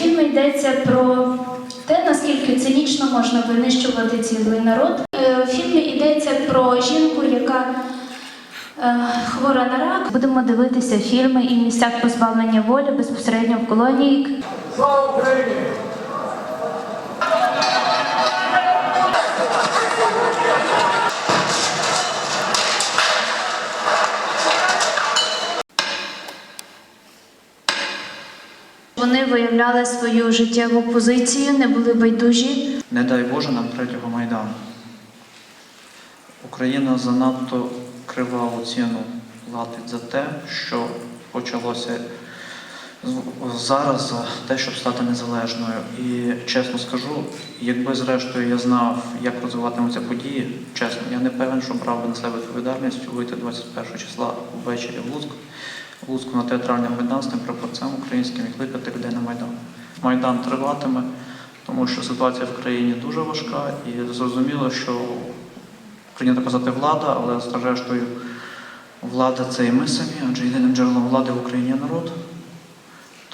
йдеться про те, наскільки цинічно можна винищувати цілий народ. Е, В фільмі йдеться про жінку, яка е, хвора на рак. Будемо дивитися фільми і місцях позбавлення волі безпосередньо в колонії. Слава Україні! Вони виявляли свою життєву позицію, не були байдужі. Не дай Боже нам третього Майдану. Україна занадто криваву ціну платить за те, що почалося зараз за те, щоб стати незалежною. І чесно скажу, якби зрештою я знав, як розвиватимуться події, чесно, я не певен, що брав би на себе відповідальність вийти 21 числа ввечері в Луцьк, в Луцьку на театральний майдан з тим прапорцем українським і кликати людей на майдан. Майдан триватиме, тому що ситуація в країні дуже важка, і зрозуміло, що прийнято казати влада, але зрештою влада це і ми самі, адже єдиним джерелом влади в Україні є народ.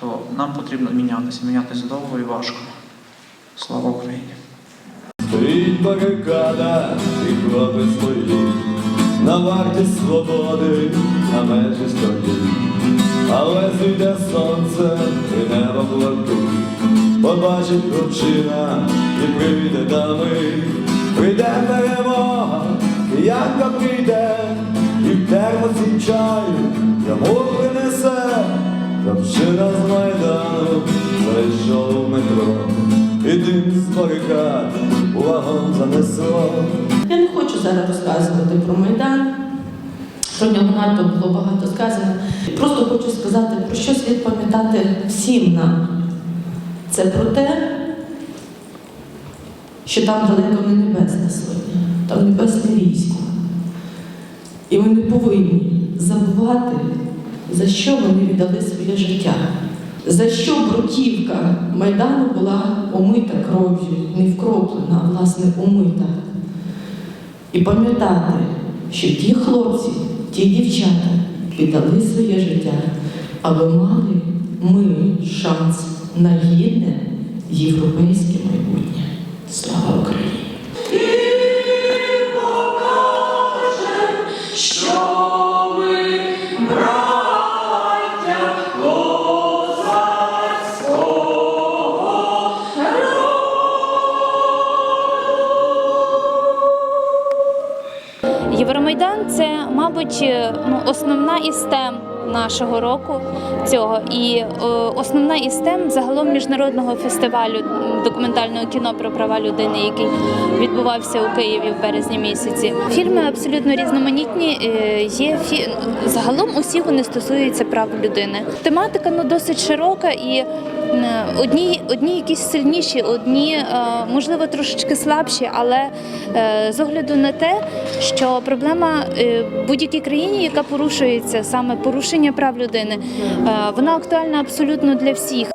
То нам потрібно мінятися, мінятися довго і важко. Слава Україні! Стоїть барикада, і хлопець стоїть на варті свободи, на межі стоїть. Але зійде сонце, і небо блакить, побачить хлопчина, і прийде дами, прийде перемога, Янка прийде, і в термосі чаю йому принесе, хлопчина з Майдану зайшов метро. І дим з барикад у вагон занесло. Зараз розказувати про Майдан. Про нього надто було багато сказано. Просто хочу сказати, про що слід пам'ятати всім нам. Це про те, що там далеко не небесна сотня, там небесне військо. І ми не повинні забувати, за що вони віддали своє життя, за що бруківка Майдану була омита кров'ю, не вкроплена, а власне омита. І пам'ятати, що ті хлопці, ті дівчата віддали своє життя, аби мали ми шанс на гідне європейське майбутнє. Слава Євромайдан це, мабуть, е, ну, основна із тем нашого року цього. І е, основна із тем загалом міжнародного фестивалю документального кіно про права людини, який відбувався у Києві в березні місяці. Фільми абсолютно різноманітні. е, Є загалом усі вони стосуються прав людини. Тематика ну досить широка і. М, Одні, одні якісь сильніші, одні, е, можливо, трошечки слабші, але е, з огляду на те, що проблема е, будь-якій країні, яка порушується, саме порушення прав людини, е, вона актуальна абсолютно для всіх.